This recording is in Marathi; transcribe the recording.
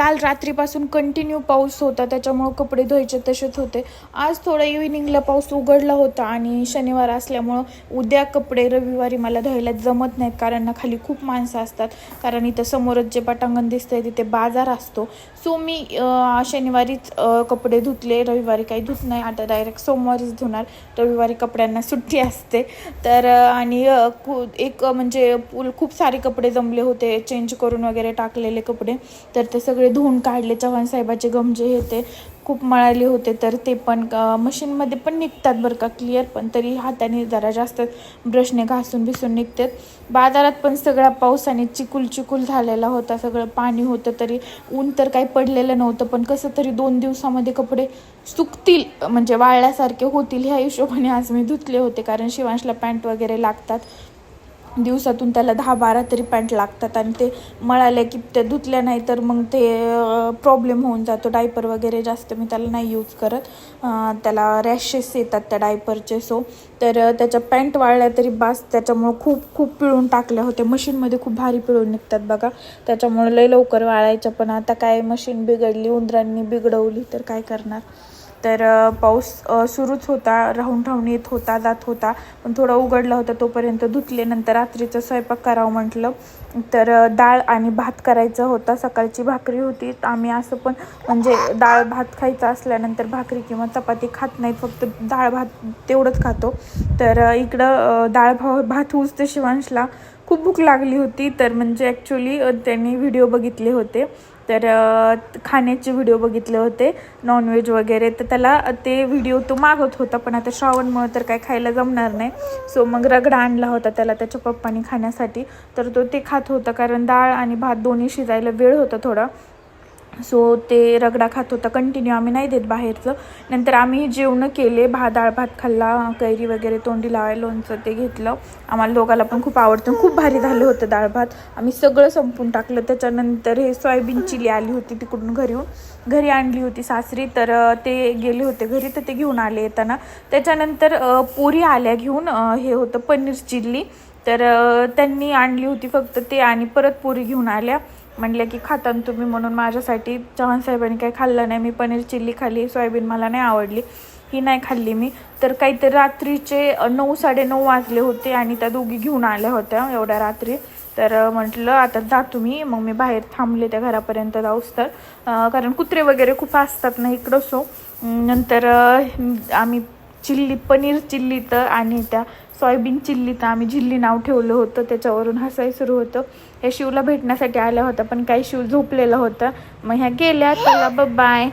काल रात्रीपासून कंटिन्यू पाऊस होता त्याच्यामुळं कपडे धुवायचे तसेच होते. आज थोडा इव्हिनिंगला पाऊस उघडला होता आणि शनिवार असल्यामुळं उद्या कपडे रविवारी मला धुवायला जमत नाहीत कारण ना खाली खूप माणसं असतात. कारण इथं समोरच जे पटांगण दिसतंय तिथे बाजार असतो. सो मी शनिवारीच कपडे धुतले रविवारी काही धुत नाही. आता डायरेक्ट सोमवारीच धुणार. रविवारी कपड्यांना सुट्टी असते. तर आणि एक म्हणजे पूल खूप सारे कपडे जमले होते. चेंज करून वगैरे टाकलेले कपडे. तर ते सगळे धुवून काढले चव्हाण साहेबाचे गमजे हे ते खूप मळाले होते तर ते पण मशीनमध्ये पण निघतात बरं का क्लिअर पण तरी हाताने जरा जास्त ब्रशने घासून बिसून निघतात. बाजारात पण सगळा पावसाने चिकुल चिकुल झालेला होता सगळं पाणी होतं तरी. ऊन तर काही पडलेलं नव्हतं पण कसं तरी दोन दिवसामध्ये कपडे सुकतील म्हणजे वाळल्यासारखे होतील ह्या हिशोबाने आज मी धुतले होते कारण शिवांशला पॅन्ट वगैरे लागतात. दिवसातून त्याला दहा बारा तरी पॅन्ट लागतात आणि ते मळाल्या की त्या धुतल्या नाही तर मग ते प्रॉब्लेम होऊन जातो. डायपर वगैरे जास्त मी त्याला नाही यूज करत. त्याला रॅशेस येतात त्या डायपरचे. सो तर त्याच्या पॅन्ट वाळल्या तरी बास त्याच्यामुळं खूप खूप पिळून टाकल्या होत्या. मशीनमध्ये खूप भारी पिळून निघतात बघा. त्याच्यामुळं लय लवकर वाळायच्या. पण आता काय मशीन बिघडली उंदरांनी बिघडवली तर काय करणार? तर पाऊस सुरूच होता राहून राहून येत होता जात होता. पण थोडं उघडला होता तोपर्यंत धुतले. नंतर रात्रीचं स्वयंपाक करावं म्हटलं. तर डाळ आणि भात करायचा होता. सकाळची भाकरी होती. आम्ही असं पण म्हणजे डाळ भात खायचा असल्यानंतर भाकरी किंवा चपाती खात नाहीत फक्त डाळ भात तेवढंच खातो. तर इकडं डाळ भा भात होऊच ते शिवांशला खूप भूक लागली होती. तर म्हणजे ॲक्च्युली त्यांनी व्हिडिओ बघितले होते. तर खाण्याचे व्हिडिओ बघितले होते नॉनव्हेज वगैरे. तर त्याला ते व्हिडिओ तो मागत होता पण आता श्रावणमुळे तर काय खायला जमणार नाही. सो मग रगडा आणला होता त्याला त्याच्या पप्पानी खाण्यासाठी. तर तो ते खात होता कारण डाळ आणि भात दोन्ही शिजायला वेळ होता थोडा. सो ते रगडा खात होता. कंटिन्यू आम्ही नाही देत बाहेरचं. नंतर आम्ही जेवणं केले. भात डाळ भात खाल्ला. कैरी वगैरे तोंडी लावायला लोणचं ते घेतलं. आम्हाला दोघाला पण खूप आवडतं. खूप भारी झालं होतं डाळ भात. आम्ही सगळं संपून टाकलं. त्याच्यानंतर हे सोयाबीन चिली आली होती तिकडून घरी येऊन. घरी आणली होती सासरी. तर ते गेले होते घरी. तर ते घेऊन आले येताना. त्याच्यानंतर पुरी आल्या घेऊन. हे होतं पनीर चिल्ली तर त्यांनी आणली होती फक्त ते आणि परत पुरी घेऊन आल्या. म्हणल्या की खाता तुम्ही म्हणून माझ्यासाठी चव्हाण साहेबांनी काही खाल्लं नाही. मी पनीर चिल्ली खाल्ली सोयाबीन मला नाही आवडली. ही नाही खाल्ली मी. तर काहीतरी रात्रीचे अ, नऊ साडेनऊ वाजले होते आणि त्या दोघी घेऊन आल्या होत्या एवढ्या रात्री. तर म्हटलं आता जा तुम्ही मग मी बाहेर थांबले त्या घरापर्यंत जाऊस तर. कारण कुत्रे वगैरे खूप असतात ना इकडं सो. नंतर आम्ही चिल्ली पनीर चिल्ली तर आणि त्या सोयाबीन चिल्ली तर आम्ही झिल्ली नाव ठेवलं होतं. त्याच्यावरून हसाय सुरू होतं. ह्या शिवला भेटण्यासाठी आल्या होत्या पण काही शिव झोपलेला होता. मग ह्या गेल्या. चला बाय